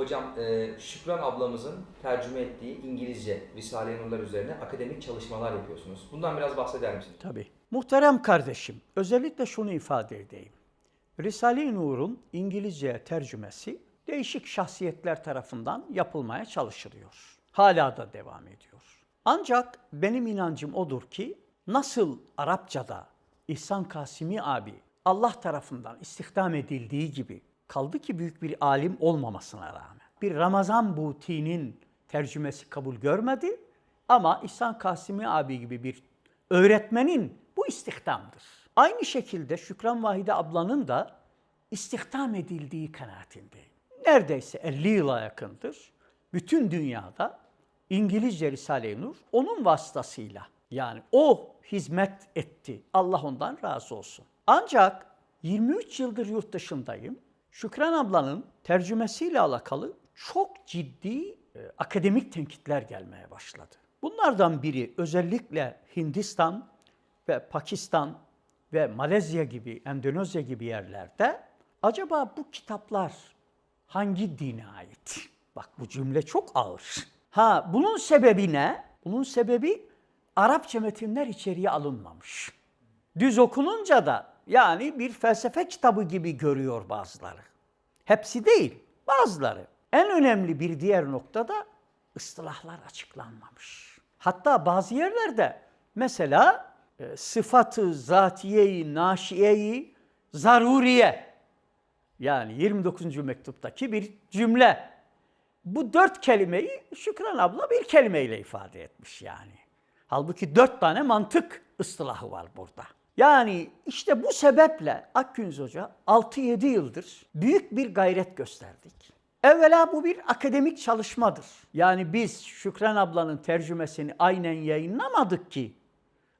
Hocam e, Şükran ablamızın tercüme ettiği İngilizce Risale-i Nurlar üzerine akademik çalışmalar yapıyorsunuz. Bundan biraz bahseder misiniz? Tabii. Muhterem kardeşim, özellikle şunu ifade edeyim. Risale-i Nur'un İngilizce tercümesi değişik şahsiyetler tarafından yapılmaya çalışılıyor. Hala da devam ediyor. Ancak benim inancım odur ki nasıl Arapçada İhsan Kasimi abi Allah tarafından istihdam edildiği gibi kaldı ki büyük bir alim olmamasına rağmen bir Ramazan Buti'nin tercümesi kabul görmedi ama İhsan Kasimi abi gibi bir öğretmenin bu istihdamdır. Aynı şekilde Şükran Vahide ablanın da istihdam edildiği kanaatindeyim. Neredeyse 50 yıla yakındır bütün dünyada İngilizce Risale-i Nur onun vasıtasıyla yani o hizmet etti. Allah ondan razı olsun. Ancak 23 yıldır yurt dışındayım. Şükran ablanın tercümesiyle alakalı çok ciddi e, akademik tenkitler gelmeye başladı. Bunlardan biri özellikle Hindistan ve Pakistan ve Malezya gibi, Endonezya gibi yerlerde acaba bu kitaplar hangi dine ait? Bak bu cümle çok ağır. Ha bunun sebebi ne? Bunun sebebi Arapça metinler içeriye alınmamış. Düz okununca da yani bir felsefe kitabı gibi görüyor bazıları. Hepsi değil, bazıları. En önemli bir diğer noktada ıstılahlar açıklanmamış. Hatta bazı yerlerde mesela e, sıfatı zatiyeyi, naşiyeyi, zaruriye yani 29. mektuptaki bir cümle. Bu dört kelimeyi Şükran abla bir kelimeyle ifade etmiş yani. Halbuki dört tane mantık ıstılahı var burada. Yani işte bu sebeple Akgünz Hoca 6-7 yıldır büyük bir gayret gösterdik. Evvela bu bir akademik çalışmadır. Yani biz Şükran ablanın tercümesini aynen yayınlamadık ki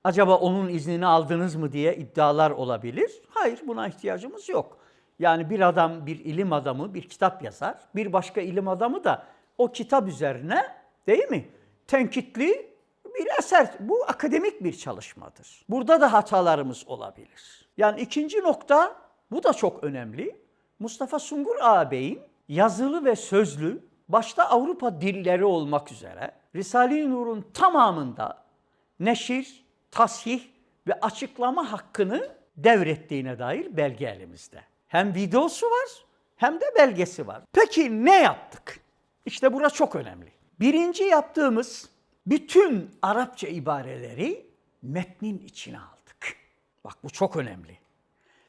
acaba onun iznini aldınız mı diye iddialar olabilir. Hayır buna ihtiyacımız yok. Yani bir adam, bir ilim adamı bir kitap yazar. Bir başka ilim adamı da o kitap üzerine değil mi? Tenkitli bir eser. Bu akademik bir çalışmadır. Burada da hatalarımız olabilir. Yani ikinci nokta, bu da çok önemli. Mustafa Sungur ağabeyin yazılı ve sözlü, başta Avrupa dilleri olmak üzere Risale-i Nur'un tamamında neşir, tasih ve açıklama hakkını devrettiğine dair belge elimizde. Hem videosu var hem de belgesi var. Peki ne yaptık? İşte burası çok önemli. Birinci yaptığımız bütün Arapça ibareleri metnin içine aldık. Bak bu çok önemli.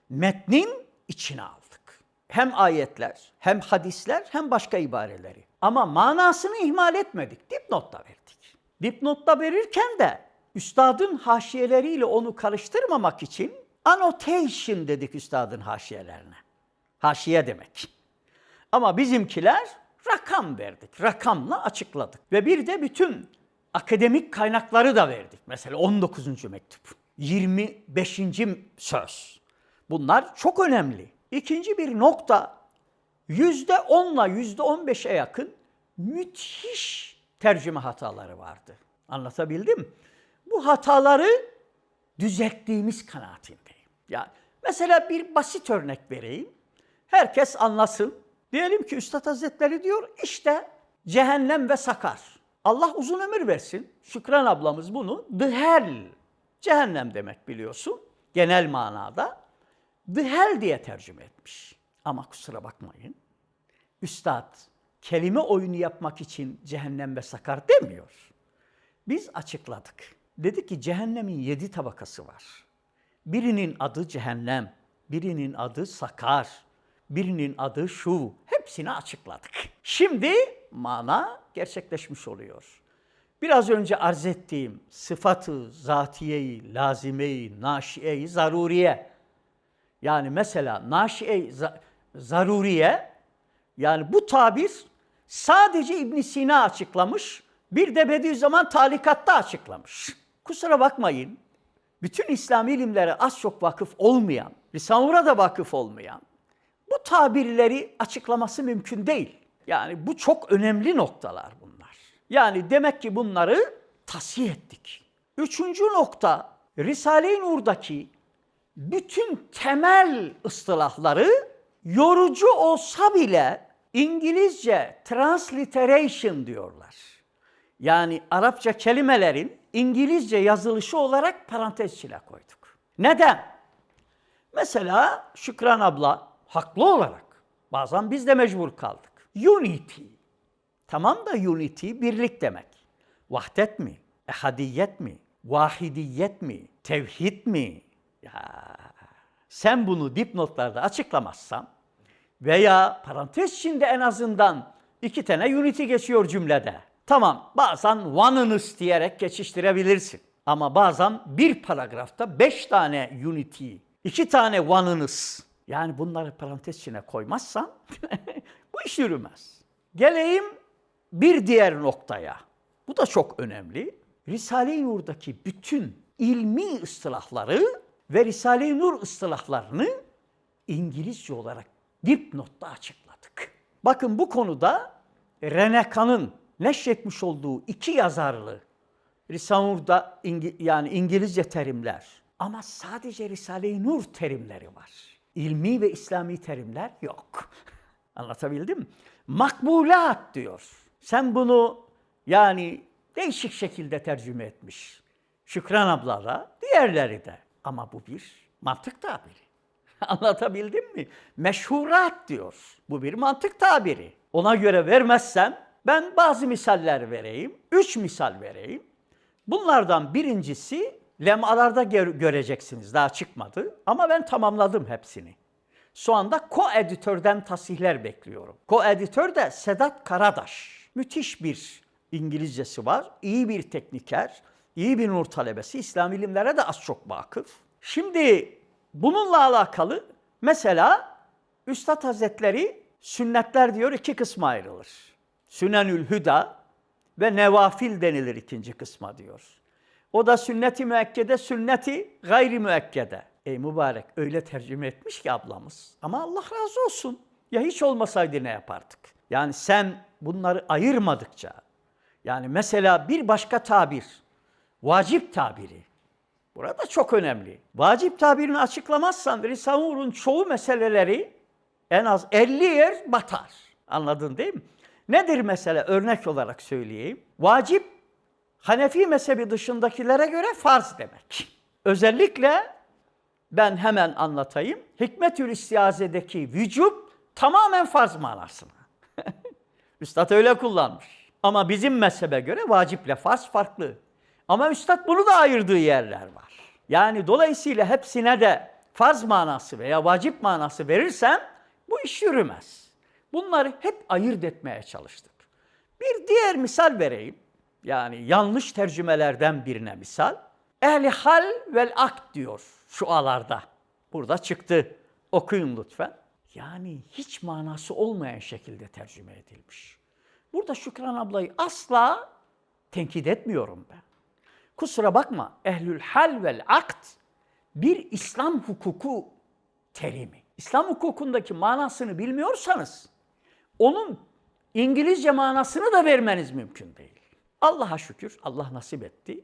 Metnin içine aldık. Hem ayetler, hem hadisler, hem başka ibareleri. Ama manasını ihmal etmedik. Dipnotta verdik. Dipnotta verirken de üstadın haşiyeleriyle onu karıştırmamak için annotation dedik üstadın haşiyelerine. Haşiye demek. Ama bizimkiler rakam verdik. Rakamla açıkladık. Ve bir de bütün akademik kaynakları da verdik. Mesela 19. mektup, 25. söz. Bunlar çok önemli. İkinci bir nokta, yüzde onla yüzde on beşe yakın müthiş tercüme hataları vardı. Anlatabildim? Bu hataları düzelttiğimiz kanaatindeyim. Yani mesela bir basit örnek vereyim. Herkes anlasın. Diyelim ki Üstad Hazretleri diyor işte cehennem ve sakar. Allah uzun ömür versin. Şükran ablamız bunu dıhel, cehennem demek biliyorsun genel manada. Dıhel diye tercüme etmiş. Ama kusura bakmayın. Üstad kelime oyunu yapmak için cehennem ve sakar demiyor. Biz açıkladık. Dedi ki cehennemin yedi tabakası var. Birinin adı cehennem, birinin adı sakar, birinin adı şu. Hepsini açıkladık. Şimdi mana gerçekleşmiş oluyor. Biraz önce arz ettiğim sıfatı, zatiyeyi, lazimeyi, naşiyeyi, zaruriye. Yani mesela naşiye zaruriye yani bu tabir sadece İbn Sina açıklamış, bir de Bediüzzaman talikatta açıklamış. Kusura bakmayın, bütün İslami ilimlere az çok vakıf olmayan, Risale-i da vakıf olmayan, bu tabirleri açıklaması mümkün değil. Yani bu çok önemli noktalar bunlar. Yani demek ki bunları tasih ettik. Üçüncü nokta, Risale-i Nur'daki bütün temel ıstılahları yorucu olsa bile İngilizce transliteration diyorlar. Yani Arapça kelimelerin İngilizce yazılışı olarak parantez içine koyduk. Neden? Mesela Şükran abla haklı olarak bazen biz de mecbur kaldık. Unity. Tamam da unity birlik demek. Vahdet mi? Ehadiyet mi? Vahidiyet mi? Tevhid mi? Ya sen bunu dipnotlarda açıklamazsan veya parantez içinde en azından iki tane unity geçiyor cümlede. Tamam bazen one'ınız diyerek geçiştirebilirsin. Ama bazen bir paragrafta beş tane unity, iki tane one'ınız. Yani bunları parantez içine koymazsan bu iş yürümez. Geleyim bir diğer noktaya. Bu da çok önemli. Risale-i Nur'daki bütün ilmi ıstılahları ve Risale-i Nur ıstılahlarını İngilizce olarak dipnotta açıkladık. Bakın bu konuda Rene Can'ın neşretmiş olduğu iki yazarlı Risale-i Nur'da İngi- yani İngilizce terimler ama sadece Risale-i Nur terimleri var. İlmi ve İslami terimler yok. Anlatabildim mi? Makbulat diyor. Sen bunu yani değişik şekilde tercüme etmiş. Şükran abla da, diğerleri de. Ama bu bir mantık tabiri. Anlatabildim mi? Meşhurat diyor. Bu bir mantık tabiri. Ona göre vermezsem ben bazı misaller vereyim. Üç misal vereyim. Bunlardan birincisi lemalarda gör- göreceksiniz. Daha çıkmadı. Ama ben tamamladım hepsini. Şu anda ko-editörden tasihler bekliyorum. Ko-editör de Sedat Karadaş. Müthiş bir İngilizcesi var. İyi bir tekniker, iyi bir nur talebesi. İslam ilimlere de az çok vakıf. Şimdi bununla alakalı mesela Üstad Hazretleri sünnetler diyor iki kısma ayrılır. Sünenül Hüda ve Nevafil denilir ikinci kısma diyor. O da sünnet-i müekkede, sünneti gayri müekkede. Ey mübarek öyle tercüme etmiş ki ablamız. Ama Allah razı olsun. Ya hiç olmasaydı ne yapardık? Yani sen bunları ayırmadıkça, yani mesela bir başka tabir, vacip tabiri. Burada çok önemli. Vacip tabirini açıklamazsan Risale-i çoğu meseleleri en az 50 yer batar. Anladın değil mi? Nedir mesele? Örnek olarak söyleyeyim. Vacip Hanefi mezhebi dışındakilere göre farz demek. Özellikle ben hemen anlatayım. Hikmetül İstiaze'deki vücub tamamen farz manasına. Üstad öyle kullanmış. Ama bizim mezhebe göre vaciple farz farklı. Ama Üstad bunu da ayırdığı yerler var. Yani dolayısıyla hepsine de farz manası veya vacip manası verirsen bu iş yürümez. Bunları hep ayırt etmeye çalıştık. Bir diğer misal vereyim. Yani yanlış tercümelerden birine misal. Ehli hal vel akt diyor şualarda. Burada çıktı. Okuyun lütfen. Yani hiç manası olmayan şekilde tercüme edilmiş. Burada Şükran ablayı asla tenkit etmiyorum ben. Kusura bakma ehlül hal vel akt bir İslam hukuku terimi. İslam hukukundaki manasını bilmiyorsanız onun İngilizce manasını da vermeniz mümkün değil. Allah'a şükür Allah nasip etti.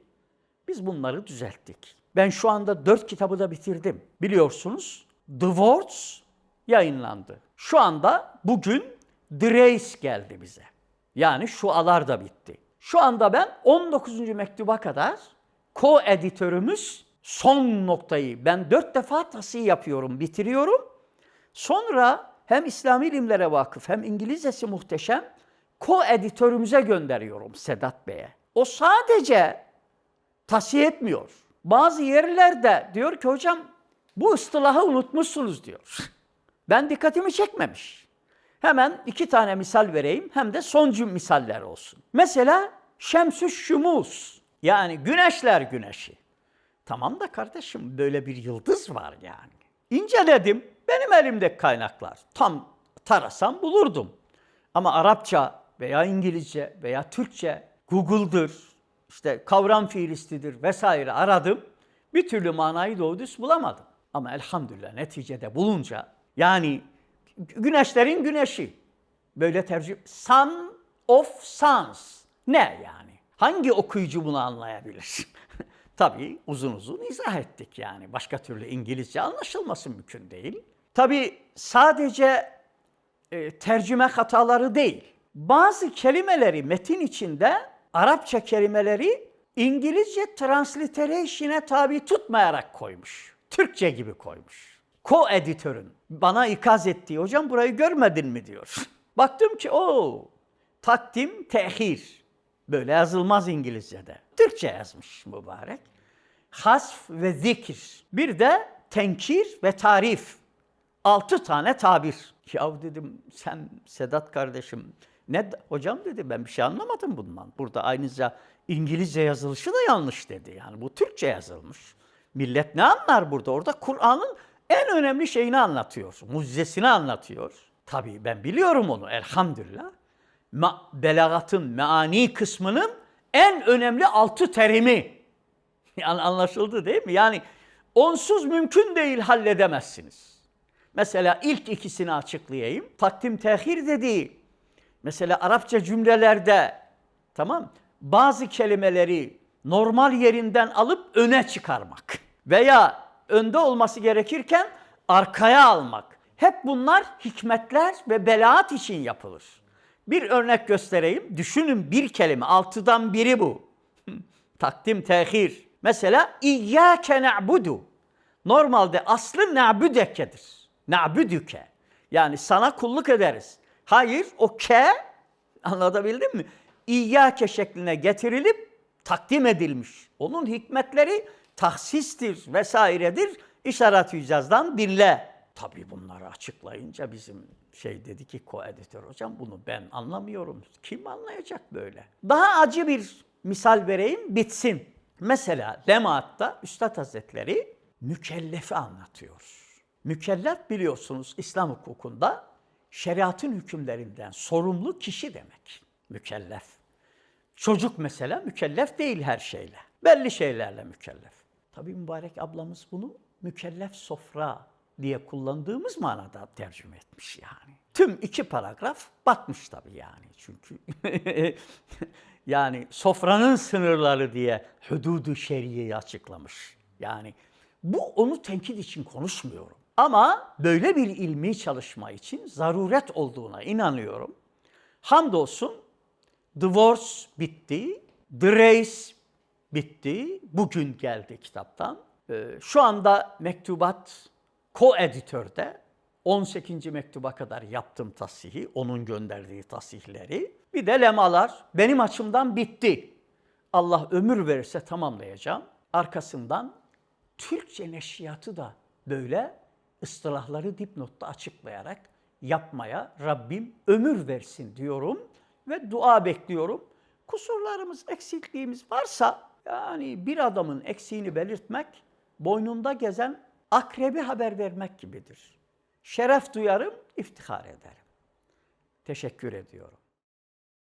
Biz bunları düzelttik. Ben şu anda dört kitabı da bitirdim. Biliyorsunuz The Words yayınlandı. Şu anda bugün The Race geldi bize. Yani şualar da bitti. Şu anda ben 19. mektuba kadar ko-editörümüz son noktayı ben dört defa tasih yapıyorum, bitiriyorum. Sonra hem İslami ilimlere vakıf hem İngilizcesi muhteşem ko-editörümüze gönderiyorum Sedat Bey'e. O sadece tasih etmiyor. Bazı yerlerde diyor ki hocam bu ıstılahı unutmuşsunuz diyor. Ben dikkatimi çekmemiş. Hemen iki tane misal vereyim hem de soncu misaller olsun. Mesela Şemsü Şumus yani güneşler güneşi. Tamam da kardeşim böyle bir yıldız var yani. İnceledim. Benim elimde kaynaklar. Tam tarasam bulurdum. Ama Arapça veya İngilizce veya Türkçe, Google'dır, işte kavram fiilistidir vesaire aradım. Bir türlü manayı doğru düz bulamadım. Ama elhamdülillah neticede bulunca yani güneşlerin güneşi böyle tercih sun of suns ne yani? Hangi okuyucu bunu anlayabilir? Tabii uzun uzun izah ettik yani. Başka türlü İngilizce anlaşılması mümkün değil. Tabii sadece e, tercüme hataları değil. Bazı kelimeleri metin içinde Arapça kelimeleri İngilizce transliteration'e tabi tutmayarak koymuş. Türkçe gibi koymuş. Co-editörün bana ikaz ettiği hocam burayı görmedin mi diyor. Baktım ki o takdim tehir. Böyle yazılmaz İngilizce'de. Türkçe yazmış mübarek. Hasf ve zikir. Bir de tenkir ve tarif. Altı tane tabir. Ya dedim sen Sedat kardeşim ne hocam dedi ben bir şey anlamadım bundan. Burada ayrıca İngilizce yazılışı da yanlış dedi. Yani bu Türkçe yazılmış. Millet ne anlar burada? Orada Kur'an'ın en önemli şeyini anlatıyor. Mucizesini anlatıyor. Tabii ben biliyorum onu elhamdülillah. Ma belagatın meani kısmının en önemli altı terimi. Yani anlaşıldı değil mi? Yani onsuz mümkün değil halledemezsiniz. Mesela ilk ikisini açıklayayım. Takdim tehir dediği mesela Arapça cümlelerde tamam bazı kelimeleri normal yerinden alıp öne çıkarmak veya önde olması gerekirken arkaya almak. Hep bunlar hikmetler ve belaat için yapılır. Bir örnek göstereyim. Düşünün bir kelime, altıdan biri bu. Takdim tehir. Mesela İyyâke na'budu. Normalde aslı na'budeke'dir. Na'budüke. Yani sana kulluk ederiz. Hayır o ke anlatabildim mi? İyyâke şekline getirilip takdim edilmiş. Onun hikmetleri tahsistir vesairedir. İşaret-i icazdan dinle. Tabii bunları açıklayınca bizim şey dedi ki koeditör hocam bunu ben anlamıyorum. Kim anlayacak böyle? Daha acı bir misal vereyim bitsin. Mesela Lemaat'ta Üstad Hazretleri mükellefi anlatıyor. Mükellef biliyorsunuz İslam hukukunda şeriatın hükümlerinden sorumlu kişi demek. Mükellef. Çocuk mesela mükellef değil her şeyle. Belli şeylerle mükellef. Tabii mübarek ablamız bunu mükellef sofra diye kullandığımız manada tercüme etmiş yani. Tüm iki paragraf batmış tabii yani. Çünkü yani sofranın sınırları diye hududu şeriyeyi açıklamış. Yani bu onu tenkit için konuşmuyorum. Ama böyle bir ilmi çalışma için zaruret olduğuna inanıyorum. Hamdolsun Divorce bitti, The Race bitti. Bugün geldi kitaptan. Ee, şu anda mektubat co-editörde. 18. mektuba kadar yaptım tasihi, onun gönderdiği tasihleri. Bir de lemalar benim açımdan bitti. Allah ömür verirse tamamlayacağım. Arkasından Türkçe neşriyatı da böyle ıstılahları dipnotta açıklayarak yapmaya Rabbim ömür versin diyorum ve dua bekliyorum. Kusurlarımız, eksikliğimiz varsa yani bir adamın eksiğini belirtmek boynunda gezen akrebi haber vermek gibidir. Şeref duyarım, iftihar ederim. Teşekkür ediyorum.